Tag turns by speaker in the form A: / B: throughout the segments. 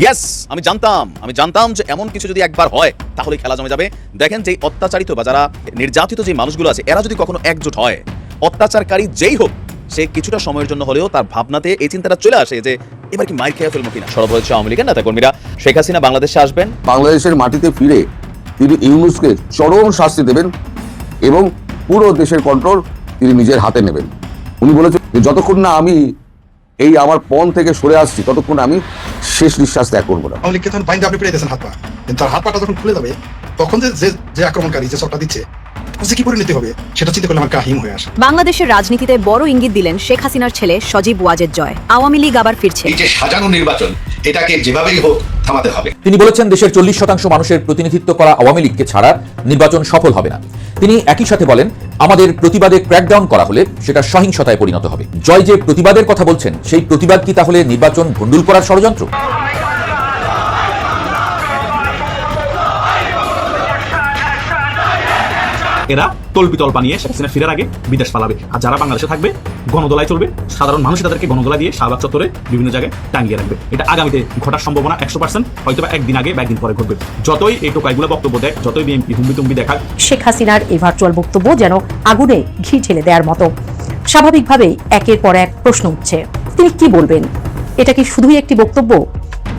A: Yes আমি জানতাম আমি জানতাম যে এমন কিছু যদি একবার হয় তাহলে খেলা জমে যাবে। দেখেন যে অত্যাচারিত বা যারা নির্যাতিত যে মানুষগুলো আছে, এরা যদি কখনো একজোট হয়, অত্যাচারকারী যেই হোক, সে কিছুটা সময়ের জন্য হলেও তার ভাবনাতে এই চিন্তাটা চলে আসে যে, এবার কি মাইর খেয়ে ফেলব কিনা? সরব হয়েছে আওয়ামী লীগের নেতা কর্মীরা শেখ হাসিনা বাংলাদেশে আসবেন।
B: বাংলাদেশের মাটিতে ফিরে তিনি ইউনুসকে চরম শাস্তি দেবেন এবং পুরো দেশের কন্ট্রোল তিনি নিজের হাতে নেবেন। উনি বলেছেন যতক্ষণ না আমি এই আমার পণ থেকে সরে আসছি ততক্ষণ আমি শেষ নিঃশ্বাস ত্যাগ করব না।
C: আওয়ামী লীগকে তখন বাইন্দে আপনি পেরে দিয়েছেন হাত পা। কিন্তু তার হাত পাটা যখন খুলে যাবে তখন যে যে- আক্রমণকারী যে সবটা দিচ্ছে যে কি পরিণতি হবে? সেটা চিন্তা করলে আমার কাহিম হয়ে আসে।
D: বাংলাদেশের রাজনীতিতে বড় ইঙ্গিত দিলেন শেখ হাসিনার ছেলে সজীব ওয়াজেদ জয়। আওয়ামী লীগ আবার ফিরছে।
E: এই যে সাজানো নির্বাচন এটাকে যেভাবেই হোক থামাতে হবে।
F: তিনি বলেছেন দেশের চল্লিশ শতাংশ মানুষের প্রতিনিধিত্ব করা আওয়ামী লীগকে ছাড়া নির্বাচন সফল হবে না। তিনি একই সাথে বলেন, আমাদের প্রতিবাদে ক্র্যাকডাউন করা হলে সেটা সহিংসতায় পরিণত হবে। জয় যে প্রতিবাদের কথা বলছেন, সেই প্রতিবাদ কি তাহলে নির্বাচন ভণ্ডুল করার ষড়যন্ত্র?
G: এরা তলপিতল বানিয়ে শেখ হাসিনা ফিরার আগে বিদেশ পালাবে। আর যারা বাংলাদেশে থাকবে, গণদোলায় চলবে, সাধারণ মানুষ তাদেরকে গণদোলা দিয়ে শাহবাগ চত্বরে বিভিন্ন জায়গায় টাঙ্গিয়ে রাখবে। এটা আগামীতে ঘটার সম্ভাবনা একশো পার্সেন্ট হয়তো একদিন আগে বা একদিন পরে ঘটবে। যতই এই টোকাইগুলো বক্তব্য দেয়, যতই বিএনপি হুম্বি তুম্বি দেখাক,
H: শেখ হাসিনার এই ভার্চুয়াল বক্তব্য যেন আগুনে ঘি ঢেলে দেওয়ার মতো। স্বাভাবিকভাবেই একের পর এক প্রশ্ন উঠছে। তিনি কি বলবেন? এটা কি শুধুই একটি বক্তব্য?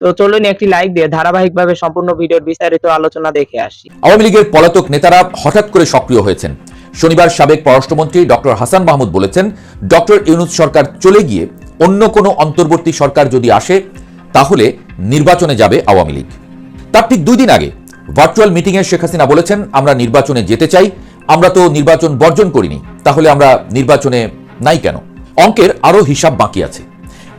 I: তো চলুন একটি লাইক দিয়ে ধারাবাহিকভাবে সম্পূর্ণ ভিডিওর বিস্তারিত আলোচনা দেখে আসি।
F: আওয়ামী লীগের পলাতক নেতারা হঠাৎ করে সক্রিয় হয়েছেন। শনিবার সাবেক পররাষ্ট্রমন্ত্রী ডক্টর হাসান মাহমুদ বলেছেন ডক্টর ইউনুস সরকার চলে গিয়ে অন্য কোনো অন্তর্বর্তী সরকার যদি আসে, তাহলে নির্বাচনে যাবে আওয়ামী লীগ। তার ঠিক দুই দিন আগে ভার্চুয়াল মিটিংয়ে শেখ হাসিনা বলেছেন, আমরা নির্বাচনে যেতে চাই, আমরা তো নির্বাচন বর্জন করিনি, তাহলে আমরা নির্বাচনে নাই কেন? অঙ্কের আরও হিসাব বাকি আছে।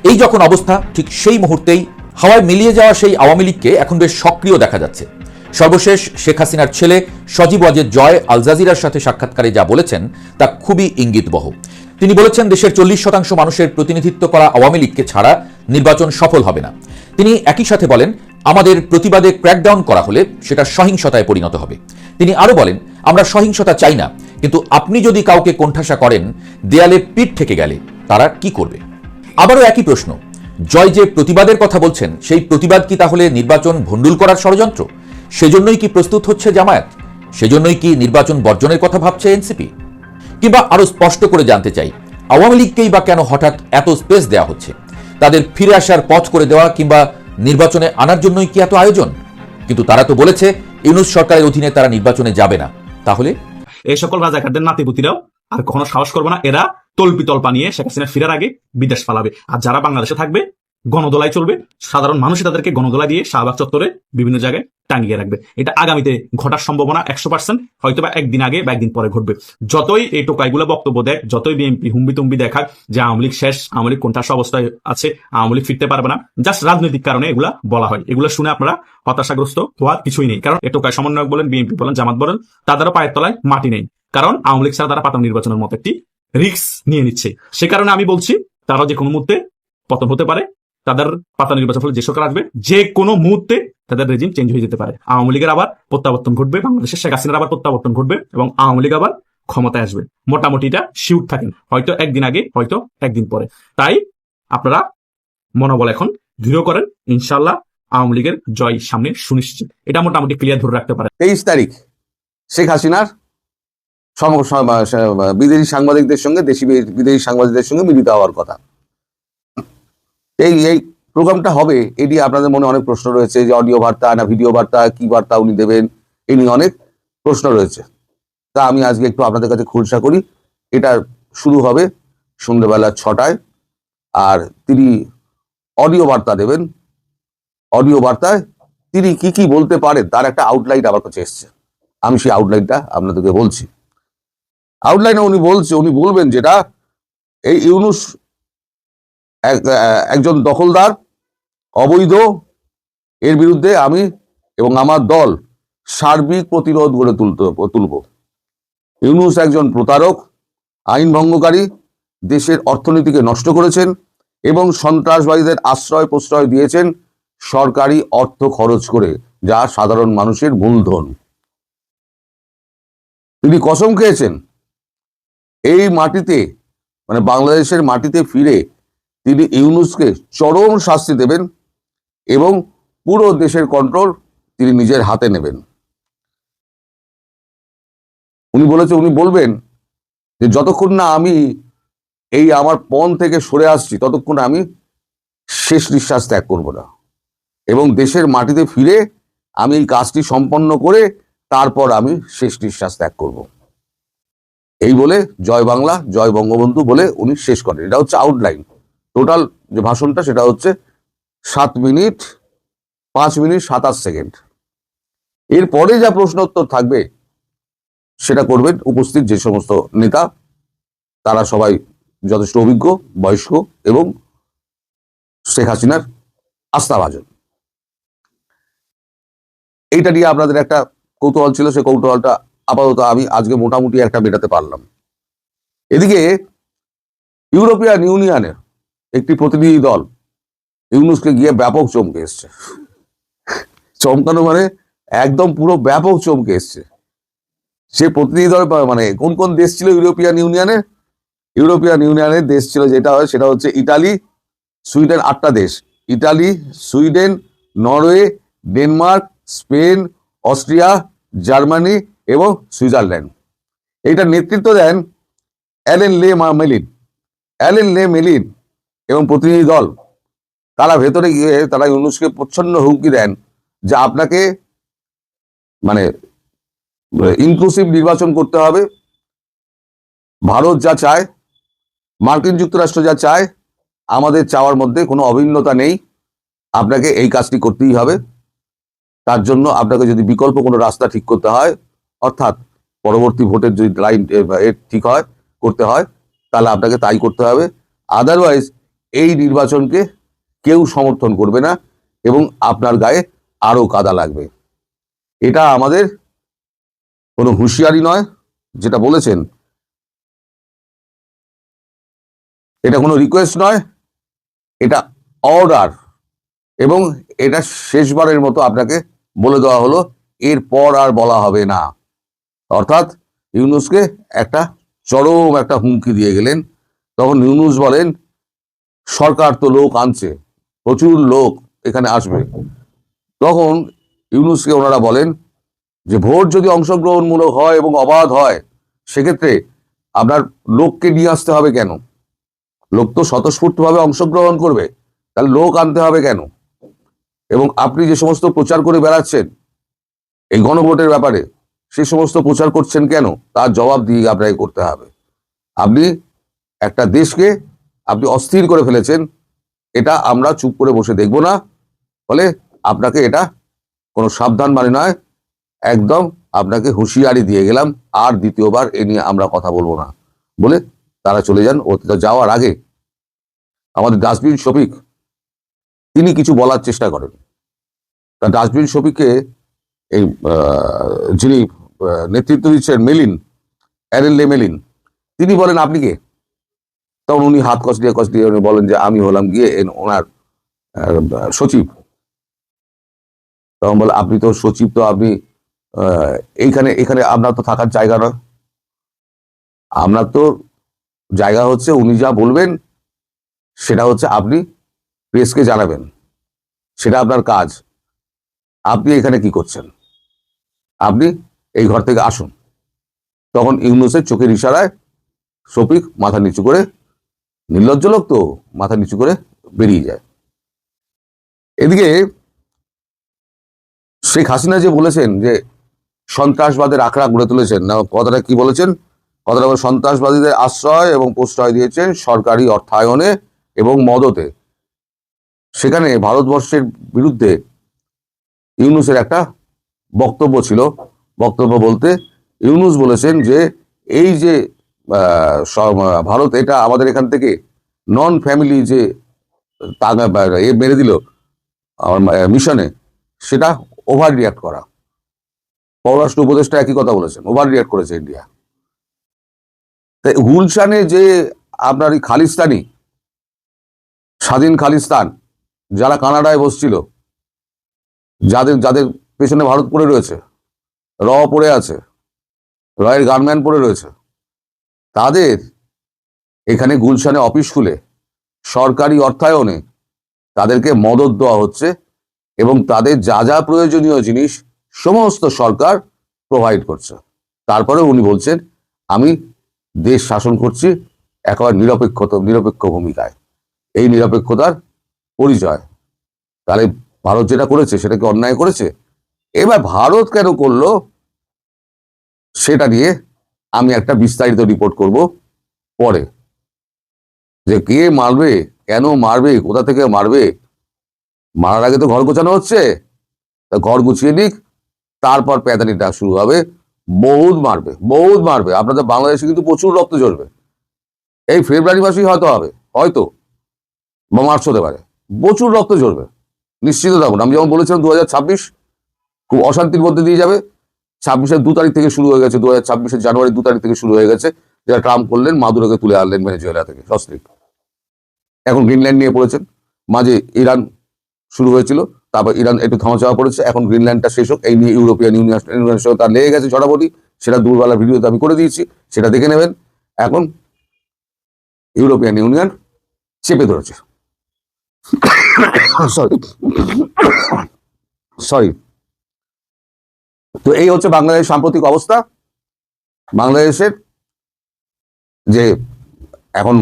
F: এই যখন অবস্থা, ঠিক সেই মুহূর্তেই হাওয়ায় মিলিয়ে যাওয়া সেই আওয়ামী লীগকে এখন বেশ সক্রিয় দেখা যাচ্ছে। সর্বশেষ শেখ হাসিনার ছেলে সজীব ওয়াজেদ জয় আল জাজিরার সাথে সাক্ষাৎকারে যা বলেছেন, তা খুবই ইঙ্গিতবহ। তিনি বলেছেন, দেশের চল্লিশ শতাংশ মানুষের প্রতিনিধিত্ব করা আওয়ামী লীগকে ছাড়া নির্বাচন সফল হবে না। তিনি একই সাথে বলেন, আমাদের প্রতিবাদে ক্র্যাকডাউন করা হলে সেটা সহিংসতায় পরিণত হবে। তিনি আরও বলেন, আমরা সহিংসতা চাই না, কিন্তু আপনি যদি কাউকে কোণঠাসা করেন, দেয়ালে পিঠ থেকে গেলে তারা কি করবে? আবারও একই প্রশ্ন জয় যে প্রতিবাদের কথা বলছেন, সেই প্রতিবাদ কি তাহলে নির্বাচন ভণ্ডুল করার ষড়যন্ত্র? সেজন্যই কি প্রস্তুত হচ্ছে জামায়াত? সেজন্যই কি নির্বাচন বর্জনের কথা ভাবছে এনসিপি? কিংবা আরও স্পষ্ট করে জানতে চাই, আওয়ামী লীগকেই বা কেন হঠাৎ এত স্পেস দেওয়া হচ্ছে? তাদের ফিরে আসার পথ করে দেওয়া কিংবা নির্বাচনে আনার জন্যই কি এত আয়োজন? কিন্তু তারা তো বলেছে, ইউনুস সরকারের অধীনে তারা নির্বাচনে যাবে না। তাহলে?
G: এই সকল রাজাকারদের নাতিপুতিরাও আর কখনো সাহস করবে না, এরা তলপিতল বানিয়ে শেখ হাসিনা ফিরার আগে বিদেশ পালাবে আর যারা বাংলাদেশে থাকবে, গণদোলায় চলবে, সাধারণ মানুষ তাদেরকে গণদোলা দিয়ে শাহবাগ চত্বরে বিভিন্ন জায়গায় টাঙ্গিয়ে রাখবে। এটা আগামীতে ঘটার সম্ভাবনা একশো পার্সেন্ট হয়তো বা একদিন আগে বা একদিন পরে ঘটবে। যতই এই টোকাইগুলো বক্তব্য দেয়, যতই বিএনপি হুম্বি তুম্বি দেখাক যে আওয়ামী লীগ শেষ, আওয়ামী লীগ কোনটা অবস্থায় আছে, আওয়ামী লীগ ফিরতে পারবে না জাস্ট রাজনৈতিক কারণে এগুলা বলা হয়। এগুলো শুনে আপনারা হতাশাগ্রস্ত হওয়ার কিছুই নেই। কারণ এই টোকাই সমন্বয়ক বলেন, বিএনপি বলেন, জামাত বলেন, তাদেরও পায়ের তলায় মাটি নেই। কারণ আওয়ামী লীগ ছাড়া তারা পাতাম নির্বাচনের মতো একটি রিক্স নিয়ে নিচ্ছে। সে কারণে আমি বলছি, তারা যে কোনো মুহূর্তে পতন হতে পারে, তাদের পাতা নির্বাচন ফলে যে সরকার আসবে, যে কোনো মুহূর্তে তাদের রেজিম চেঞ্জ হয়ে যেতে পারে। আওয়ামী লীগের আবার প্রত্যাবর্তন ঘটবে, বাংলাদেশের শেখ হাসিনার আবার প্রত্যাবর্তন ঘটবে এবং আওয়ামী লীগ আবার ক্ষমতায় আসবে। মোটামুটি এটা শিউট থাকেন। হয়তো একদিন আগে, হয়তো একদিন পরে। তাই আপনারা মনোবল এখন দৃঢ় করেন ইনশাল্লাহ আওয়ামী লীগের জয় সামনে সুনিশ্চিত। এটা মোটামুটি ক্লিয়ার ধরে রাখতে পারে
B: তেইশ তারিখ শেখ হাসিনার বিদেশি সাংবাদিকদের সঙ্গে, দেশি বিদেশি সাংবাদিকদের সঙ্গে মিলিত হওয়ার কথা। এই এই প্রোগ্রামটা হবে, এটি আপনাদের মনে অনেক প্রশ্ন রয়েছে, যে অডিও বার্তা না ভিডিও বার্তা, কি বার্তা উনি দেবেন, এ নিয়ে অনেক প্রশ্ন রয়েছে। তা আমি আজকে একটু আপনাদের কাছে খুলসা করি, এটা শুরু হবে সন্ধ্যেবেলা ছটায়, আর তিনি অডিও বার্তা দেবেন। অডিও বার্তায় তিনি কি কি বলতে পারেন, তার একটা আউটলাইন আমার কাছে এসছে। আমি সেই আউটলাইনটা আপনাদেরকে বলছি। আউটলাইনে উনি বলছে, উনি বলবেন যেটা এই ইউনুস এক- একজন দখলদার, অবৈধ, এর বিরুদ্ধে আমি এবং আমার দল সার্বিক প্রতিরোধ গড়ে তুলতে, তুলব। ইউনুস একজন প্রতারক, আইন ভঙ্গকারী, দেশের অর্থনীতিকে নষ্ট করেছেন এবং সন্ত্রাসবাদীদের আশ্রয় প্রশ্রয় দিয়েছেন সরকারি অর্থ খরচ করে, যা সাধারণ মানুষের মূলধন। তিনি কসম খেয়েছেন। এই মাটিতে মানে বাংলাদেশের মাটিতে ফিরে তিনি ইউনুসকে চরম শাস্তি দেবেন এবং পুরো দেশের কন্ট্রোল তিনি নিজের হাতে নেবেন। উনি বলেছে, উনি বলবেন যে, যতক্ষণ না আমি এই আমার পণ থেকে সরে আসছি, ততক্ষণ আমি শেষ নিঃশ্বাস ত্যাগ করব না। এবং দেশের মাটিতে ফিরে আমি এই কাজটি সম্পন্ন করে তারপর আমি শেষ নিঃশ্বাস ত্যাগ করব। এই বলে জয় বাংলা, জয় বঙ্গবন্ধু বলে উনি শেষ করেন। এটা হচ্ছে আউটলাইন টোটাল যে ভাষণটা, সেটা হচ্ছে সাত মিনিট, পাঁচ মিনিট, সাতাশ সেকেন্ড। এরপরে যা প্রশ্ন উত্তর থাকবে, সেটা করবেন উপস্থিত যে সমস্ত নেতা, তারা সবাই যথেষ্ট অভিজ্ঞ, বয়স্ক এবং শেখ হাসিনার আস্থাভাজন। এইটা নিয়ে আপনাদের একটা কৌতূহল ছিল, সে কৌতূহলটা আপাতত আমি আজকে মোটামুটি একটা মেটাতে পারলাম। এদিকে ইউরোপিয়ান ইউনিয়নের একটি প্রতিনিধি দল ইউনুসকে গিয়ে ব্যাপক চমকে এসছে। চমকানো মানে একদম পুরো ব্যাপক চমকে এসছে। সে প্রতিনিধি দল মানে কোন কোন দেশ ছিল ইউরোপিয়ান ইউনিয়নে? ইউরোপিয়ান ইউনিয়নের দেশ ছিল যেটা হয়, সেটা হচ্ছে ইটালি সুইডেন আটটা দেশ। Italy Sweden, Norway, Denmark, Spain, Austria, Germany এবং সুইজারল্যান্ড। এইটার নেতৃত্ব দেন অ্যালেন লে মেলিন। অ্যালেন লে মেলিন এবং প্রতিনিধি দল, তারা ভেতরে গিয়ে তারা ইউনুসকে প্রচ্ছন্ন হুমকি দেন যে আপনাকে মানে ইনক্লুসিভ নির্বাচন করতে হবে। ভারত যা চায়, মার্কিন যুক্তরাষ্ট্র যা চায়, আমাদের চাওয়ার মধ্যে কোনো অভিন্নতা নেই। আপনাকে এই কাজটি করতেই হবে। তার জন্য আপনাকে যদি বিকল্প কোনো রাস্তা ঠিক করতে হয় অর্থাৎ পরবর্তী ভোটের যদি লাইন ঠিক হয়, করতে হয়, তাহলে আপনাকে তাই করতে হবে। আদারওয়াইজ এই নির্বাচনকে কেউ সমর্থন করবে না এবং আপনার গায়ে আরও কাদা লাগবে। এটা আমাদের কোনো হুঁশিয়ারি নয়, যেটা বলেছেন। এটা কোনো রিকোয়েস্ট নয়, এটা অর্ডার এবং এটা শেষবারের মতো আপনাকে বলে দেওয়া হলো, এরপর আর বলা হবে না। অর্থাৎ ইউনুসকে একটা চরম একটা হুমকি দিয়ে গেলেন। তখন ইউনুস বলেন, সরকার তো লোক আনছে, প্রচুর লোক এখানে আসবে। তখন ইউনুসকে ওনারা বলেন যে, ভোট যদি অংশগ্রহণমূলক হয় এবং অবাধ হয়, সেক্ষেত্রে আপনার লোককে নিয়ে আসতে হবে কেন? লোক তো স্বতঃস্ফূর্তভাবে অংশগ্রহণ করবে, তাহলে লোক আনতে হবে কেন? এবং আপনি যে সমস্ত প্রচার করে বেড়াচ্ছেন, এই গণভোটের ব্যাপারে সে সমস্ত প্রচার করছেন কেন? তার জবাব দিয়ে আপনাকে করতে হবে। আপনি একটা দেশকে আপনি অস্থির করে ফেলেছেন, এটা আমরা চুপ করে বসে দেখব না। ফলে আপনাকে এটা কোনো সাবধান মানে নয়, একদম আপনাকে হুঁশিয়ারি দিয়ে গেলাম, আর দ্বিতীয়বার এ নিয়ে আমরা কথা বলব না বলে তারা চলে যান। ও যাওয়ার আগে আমাদের ডাস্টবিন শফিক, তিনি কিছু বলার চেষ্টা করেন। তা ডাস্টবিন শফিককে এই যিনি নেতৃত্ব দিচ্ছেন মেলিন অ্যারেন মেলিন। তিনি বলেন, আপনি কে? তখন উনি হাত কচলিয়ে কচলিয়ে উনি বলেন যে, আমি হলাম গিয়ে ওনার সচিব। তখন বলে, আপনি তো সচিব তো, আপনি এইখানে, এখানে আপনার তো থাকার জায়গা নয় আপনার তো জায়গা হচ্ছে, উনি যা বলবেন, সেটা হচ্ছে আপনি প্রেসকে জানাবেন। সেটা আপনার কাজ। আপনি এখানে কি করছেন? আপনি এই ঘর থেকে আসুন। তখন ইউনুসের চোখের ইশারায় শফিক মাথা নিচু করে, নির্লজ্জ লোক তো, মাথা নিচু করে বেরিয়ে যায়। এদিকে শেখ হাসিনা যে বলেছেন যে সন্ত্রাসবাদের আখড়া গড়ে তুলেছেন, না, কথাটা কি বলেছেন? কথাটা বলে সন্ত্রাসবাদীদের আশ্রয় এবং প্রশ্রয় দিয়েছেন সরকারি অর্থায়নে এবং মদতে। সেখানে ভারতবর্ষের বিরুদ্ধে ইউনুসের একটা বক্তব্য ছিল বক্তব্য বলতে ইউনুস বলেছেন যে এই যে ভারত এটা আমাদের এখান থেকে নন ফ্যামিলি যে এ মেরে দিল, আমার মিশনে সেটা ওভার রিয়াক্ট করা। পররাষ্ট্র উপদেষ্টা একই কথা বলেছেন ওভার রিয়াক্ট করেছে ইন্ডিয়া তাই গুলশানে যে আপনার এই খালিস্তানি, স্বাধীন খালিস্তান, যারা কানাডায় বসছিল, যাদের যাদের পেছনে ভারত পড়ে রয়েছে র পড়ে আছে, রয়ের গানম্যান পড়ে রয়েছে। তাদের এখানে গুলশানে অফিস খুলে সরকারি অর্থায়নে তাদেরকে মদত দেওয়া হচ্ছে এবং তাদের যা যা প্রয়োজনীয় জিনিস সমস্ত সরকার প্রোভাইড করছে। তারপরে উনি বলছেন, আমি দেশ শাসন করছি একেবারে নিরপেক্ষত নিরপেক্ষ ভূমিকায়। এই নিরপেক্ষতার পরিচয়, তাহলে ভারত যেটা করেছে সেটা কি অন্যায় করেছে? এবার ভারত কেন করল? সেটা নিয়ে আমি একটা বিস্তারিত রিপোর্ট করব পরে। যে কে মারবে, কেন মারবে, কোথা থেকে মারবে? মারার আগে তো ঘর গোছানো হচ্ছে। তা ঘর গুছিয়ে নিক, তারপর প্যাদানিটা শুরু হবে। বহুত মারবে বহুত মারবে। আপনাদের বাংলাদেশে কিন্তু প্রচুর রক্ত ঝরবে। এই ফেব্রুয়ারি মাসেই হয়তো হবে, হয়তো। বা মার্চ হতে পারে। প্রচুর রক্ত ঝরবে। নিশ্চিত থাকুন, আমি যেমন বলেছিলাম দু হাজার ছাব্বিশ খুব অশান্তির মধ্যে দিয়ে যাবে। ছাব্বিশের দু তারিখ থেকে শুরু হয়ে গেছে, দু হাজার জানুয়ারি দু তারিখ থেকে শুরু হয়ে গেছে। যেটা ট্রাম্প করলেন, মাদুরোকে তুলে আনলেন ভেনেজুয়েলা থেকে। সস্ত্রিক এখন গ্রিনল্যান্ড নিয়ে পড়েছেন। মাঝে ইরান শুরু হয়েছিল, তারপর ইরান একটু থামাচাওয়া পড়েছে। এখন গ্রিনল্যান্ডটা শেষ হোক। এই নিয়ে ইউরোপিয়ান ইউনিয়ন সঙ্গে তার লেগে গেছে ঝড়াবটি সেটা দুর্বেলা ভিডিওতে আমি করে দিয়েছি, সেটা দেখে নেবেন। এখন ইউরোপিয়ান ইউনিয়ন চেপে ধরেছে। সরি সরি তো এই হচ্ছে বাংলাদেশের সাম্প্রতিক অবস্থা। বাংলাদেশের যে এখন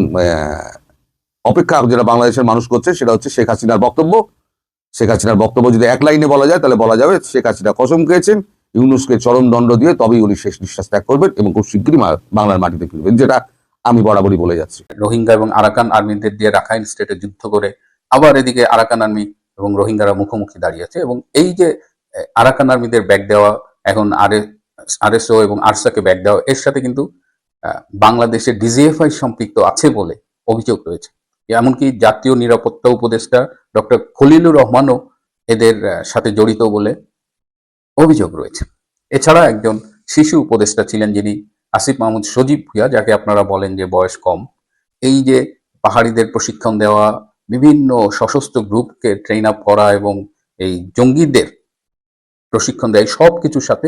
B: অপেক্ষা যেটা বাংলাদেশের মানুষ করছে সেটা হচ্ছে শেখ হাসিনার বক্তব্য। শেখ হাসিনার বক্তব্য যদি এক লাইনে বলা যায়, তাহলে বলা যাবে শেখ হাসিনা কসম খেয়েছেন, ইউনুসকে চরম দণ্ড দিয়ে তবেই উনি শেষ নিঃশ্বাস ত্যাগ করবেন এবং খুব শীঘ্রই বাংলার মাটিতে ফিরবেন, যেটা আমি বরাবরই বলে যাচ্ছি।
J: রোহিঙ্গা এবং আরাকান আর্মিদের দিয়ে রাখাইন স্টেটে যুদ্ধ করে আবার এদিকে আরাকান আর্মি এবং রোহিঙ্গারা মুখোমুখি দাঁড়িয়েছে এবং এই যে আরাকান আর্মিদের ব্যাগ দেওয়া, এখন আরএসও এবং আরসাকে ব্যাগ দেওয়া, এর সাথে কিন্তু বাংলাদেশের ডিজিএফআই সম্পৃক্ত আছে বলে অভিযোগ রয়েছে। এমনকি জাতীয় নিরাপত্তা উপদেষ্টা ডক্টর খলিলুর রহমানও এদের সাথে জড়িত বলে অভিযোগ রয়েছে। এছাড়া একজন শিশু উপদেষ্টা ছিলেন যিনি আসিফ মাহমুদ সজীব ভুইয়া, যাকে আপনারা বলেন যে বয়স কম। এই যে পাহাড়িদের প্রশিক্ষণ দেওয়া, বিভিন্ন সশস্ত্র গ্রুপকে ট্রেন আপ করা এবং এই জঙ্গিদের প্রশিক্ষণ দেয়। সব কিছুর সাথে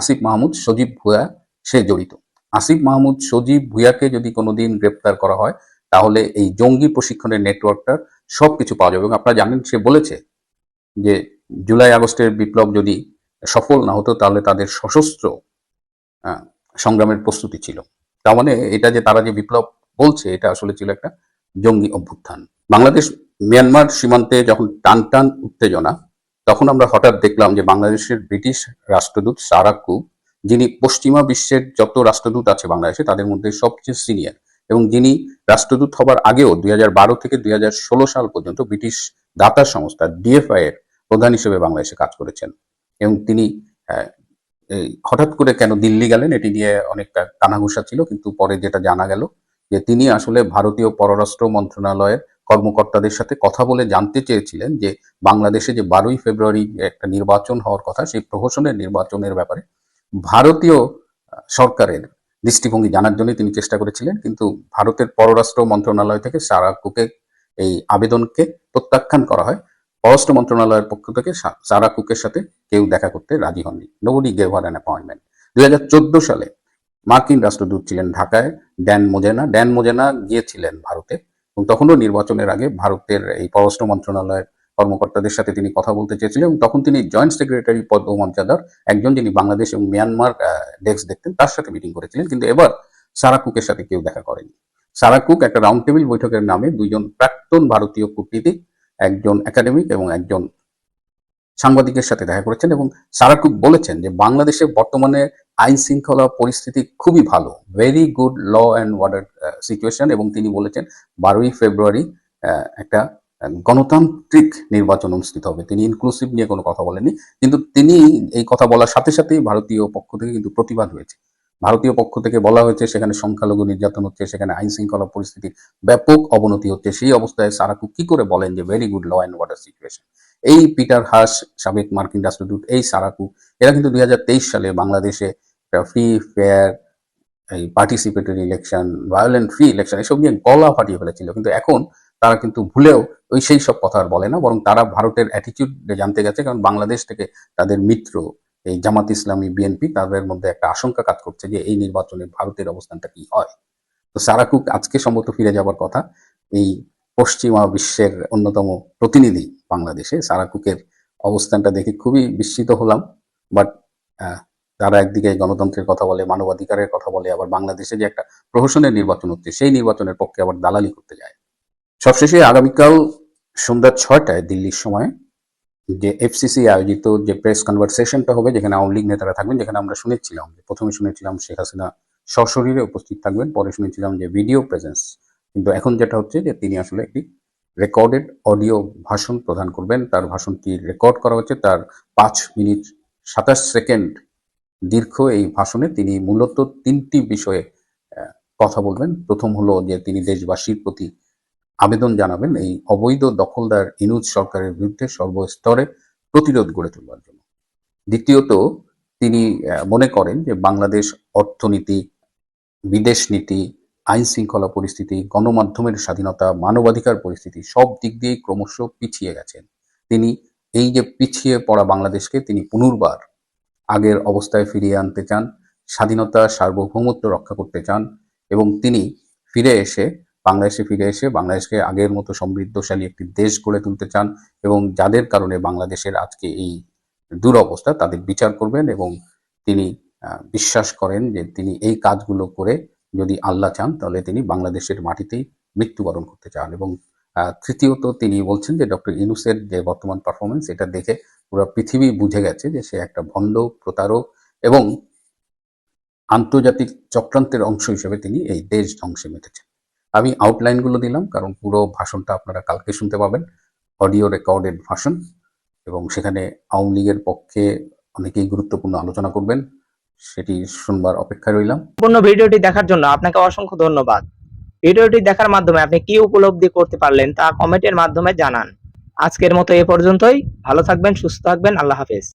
J: আসিফ মাহমুদ, সজীব ভুয়া সে জড়িত। আসিফ মাহমুদ, সজীব ভুয়াকে যদি কোনোদিন গ্রেপ্তার করা হয়, তাহলে এই জঙ্গি প্রশিক্ষণের নেটওয়ার্কটার সব কিছু পাওয়া যাবে। এবং আপনারা জানেন, সে বলেছে যে, জুলাই আগস্টের বিপ্লব যদি সফল না হতো, তাহলে তাদের সশস্ত্র সংগ্রামের প্রস্তুতি ছিল। তার মানে এটা যে তারা যে বিপ্লব বলছে, এটা আসলে ছিল একটা জঙ্গি অভ্যুত্থান। বাংলাদেশ, মিয়ানমার সীমান্তে যখন টান টান উত্তেজনা তখন আমরা হঠাৎ দেখলাম যে বাংলাদেশের ব্রিটিশ রাষ্ট্রদূত সারাকু যিনি পশ্চিমা বিশ্বের যত রাষ্ট্রদূত আছে বাংলাদেশে, তাদের মধ্যে সবচেয়ে সিনিয়র এবং যিনি রাষ্ট্রদূত হবার আগেও দুই হাজার বারো থেকে দুই হাজার ষোলো সাল পর্যন্ত ব্রিটিশ দাতা সংস্থা ডিএফআই এর প্রধান হিসেবে বাংলাদেশে কাজ করেছেন এবং তিনি এই হঠাৎ করে কেন দিল্লি গেলেন এটি নিয়ে অনেকটা কানাঘুষা ছিল, কিন্তু পরে যেটা জানা গেল যে তিনি আসলে ভারতীয় পররাষ্ট্র মন্ত্রণালয়ের কর্মকর্তাদের সাথে কথা বলে জানতে চেয়েছিলেন যে বাংলাদেশে যে বারোই ফেব্রুয়ারি একটা নির্বাচন হওয়ার কথা, সেই প্রহসনের নির্বাচনের ব্যাপারে ভারতীয় সরকারের দৃষ্টিভঙ্গি জানার জন্য তিনি চেষ্টা করেছিলেন। কিন্তু ভারতের পররাষ্ট্র মন্ত্রণালয় থেকে সারা কুকে এই আবেদনকে প্রত্যাখ্যান করা হয়। পররাষ্ট্র মন্ত্রণালয়ের পক্ষ থেকে সারা কুকের সাথে কেউ দেখা করতে রাজি হননি। Nobody gave her an appointment দুই হাজার চোদ্দ সালে মার্কিন রাষ্ট্রদূত ছিলেন ঢাকায়, ড্যান মোজেনা। ড্যান মোজেনা গিয়েছিলেন ভারতে। এবং তখনও নির্বাচনের আগে ভারতের এই পররাষ্ট্র মন্ত্রণালয়ের কর্মকর্তাদের সাথে তিনি কথা বলতে চেয়েছিলেন এবং তখন তিনি জয়েন্ট সেক্রেটারি পদমর্যাদার একজন যিনি বাংলাদেশ এবং মিয়ানমার ডেস্ক দেখতেন, তার সাথে মিটিং করেছিলেন। কিন্তু এবার সারা কুকের সাথে কেউ দেখা করেনি। সারা কুক একটা রাউন্ড টেবিল বৈঠকের নামে দুইজন প্রাক্তন ভারতীয় কূটনীতিক, একজন একাডেমিক এবং একজন সাংবাদিকের সাথে দেখা করেছেন এবং সারা কুক বলেছেন যে বাংলাদেশে বর্তমানে আইন শৃঙ্খলা পরিস্থিতি খুবই ভালো very good law and order situation এবং তিনি বলেছেন বারোই ফেব্রুয়ারি একটা গণতান্ত্রিক নির্বাচন অনুষ্ঠিত হবে। তিনি ইনক্লুসিভ নিয়ে কোনো কথা বলেননি, কিন্তু তিনি এই কথা বলার সাথে সাথেই ভারতীয় পক্ষ থেকে কিন্তু প্রতিবাদ হয়েছে। ভারতীয় পক্ষ থেকে বলা হয়েছে সেখানে সংখ্যালঘু নির্যাতন হচ্ছে, সেখানে আইন শৃঙ্খলা পরিস্থিতির ব্যাপক অবনতি হচ্ছে। সেই অবস্থায় সারাকু কি করে বলেন যে very good law and order situation এই পিটার হাস, সাবেক মার্কিন রাষ্ট্রদূত এই সারাকু, এরা কিন্তু দুই হাজার তেইশ সালে বাংলাদেশে ফ্রি ফেয়ার এই participatory election violent free election এসব নিয়ে গলা ফাটিয়ে ফেলেছিল। কিন্তু এখন তারা কিন্তু ভুলেও ওই সেই সব কথা আর বলে না, বরং তারা ভারতের অ্যাটিটিউড জানতে গেছে। কারণ বাংলাদেশ থেকে তাদের মিত্র, এই জামাত ইসলামী বিএনপি তাদের মধ্যে একটা আশঙ্কা কাজ করছে যে এই নির্বাচনে ভারতের অবস্থানটা কি হয়। তো সারাকুক আজকে সম্ভবত ফিরে যাবার কথা। এই পশ্চিমা বিশ্বের অন্যতম প্রতিনিধি বাংলাদেশে। সারাকুকের অবস্থানটা দেখে খুবই বিস্মিত হলাম। বাট তারা একদিকে গণতন্ত্রের কথা বলে, মানবাধিকারের কথা বলে, আবার বাংলাদেশে যে একটা প্রহসনের নির্বাচন হচ্ছে, সেই নির্বাচনের পক্ষে আবার দালালি করতে যায়। সবশেষে আগামীকাল সন্ধ্যা ছয়টায় দিল্লির সময় যে এফসিসি আয়োজিত যে প্রেস কনভারসেশনটা হবে, যেখানে আওয়ামী লীগ নেতারা থাকবেন, যেখানে আমরা শুনেছিলাম প্রথমে শুনেছিলাম শেখ হাসিনা সশরীরে উপস্থিত থাকবেন, পরে শুনেছিলাম যে ভিডিও প্রেজেন্স কিন্তু এখন যেটা হচ্ছে যে তিনি আসলে একটি রেকর্ডেড অডিও ভাষণ প্রদান করবেন। তার ভাষণটি রেকর্ড করা হচ্ছে তার পাঁচ মিনিট সাতাশ সেকেন্ড দীর্ঘ এই ভাষণে তিনি মূলত তিনটি বিষয়ে কথা বলবেন। প্রথম হলো যে তিনি দেশবাসীর প্রতি আবেদন জানাবেন এই অবৈধ দখলদার ইনুজ সরকারের বিরুদ্ধে সর্বস্তরে প্রতিরোধ গড়ে তোলবার জন্য। দ্বিতীয়ত, তিনি মনে করেন যে বাংলাদেশ অর্থনীতি, বিদেশ নীতি আইন শৃঙ্খলা পরিস্থিতি, গণমাধ্যমের স্বাধীনতা, মানবাধিকার পরিস্থিতি, সব দিক দিয়েই ক্রমশ পিছিয়ে গেছেন। তিনি এই যে পিছিয়ে পড়া বাংলাদেশকে তিনি পুনর্বার আগের অবস্থায় ফিরিয়ে আনতে চান, স্বাধীনতা, সার্বভৌমত্ব রক্ষা করতে চান এবং তিনি ফিরে এসে, বাংলাদেশে ফিরে এসে বাংলাদেশকে আগের মতো সমৃদ্ধশালী একটি দেশ গড়ে তুলতে চান এবং যাদের কারণে বাংলাদেশের আজকে এই দুরবস্থা, তাদের বিচার করবেন এবং তিনি বিশ্বাস করেন যে তিনি এই কাজগুলো করে যদি আল্লাহ চান, তাহলে তিনি বাংলাদেশের মাটিতেই মৃত্যুবরণ করতে চান। এবং তৃতীয়ত তিনি বলছেন যে ডক্টর ইনুসের যে বর্তমান পারফরমেন্স এটা দেখে পুরো পৃথিবী বুঝে গেছে যে সে একটা ভণ্ড, প্রতারক এবং আন্তর্জাতিক চক্রান্তের অংশ হিসেবে তিনি এই দেশ ধ্বংসে মেতেছেন আমি আউটলাইনগুলো দিলাম, কারণ পুরো ভাষণটা আপনারা কালকে শুনতে পাবেন। অডিও রেকর্ডেড ভাষণ এবং সেখানে আওয়ামী লীগের পক্ষে অনেকেই গুরুত্বপূর্ণ আলোচনা করবেন। সেটি শুনবার অপেক্ষায় রইলাম।
I: সম্পূর্ণ ভিডিওটি দেখার জন্য আপনাকে অসংখ্য ধন্যবাদ। ভিডিওটি দেখার মাধ্যমে আপনি কি উপলব্ধি করতে পারলেন তা কমেন্টের মাধ্যমে জানান। আজকের মতো এ পর্যন্তই। ভালো থাকবেন, সুস্থ থাকবেন। আল্লাহ হাফেজ।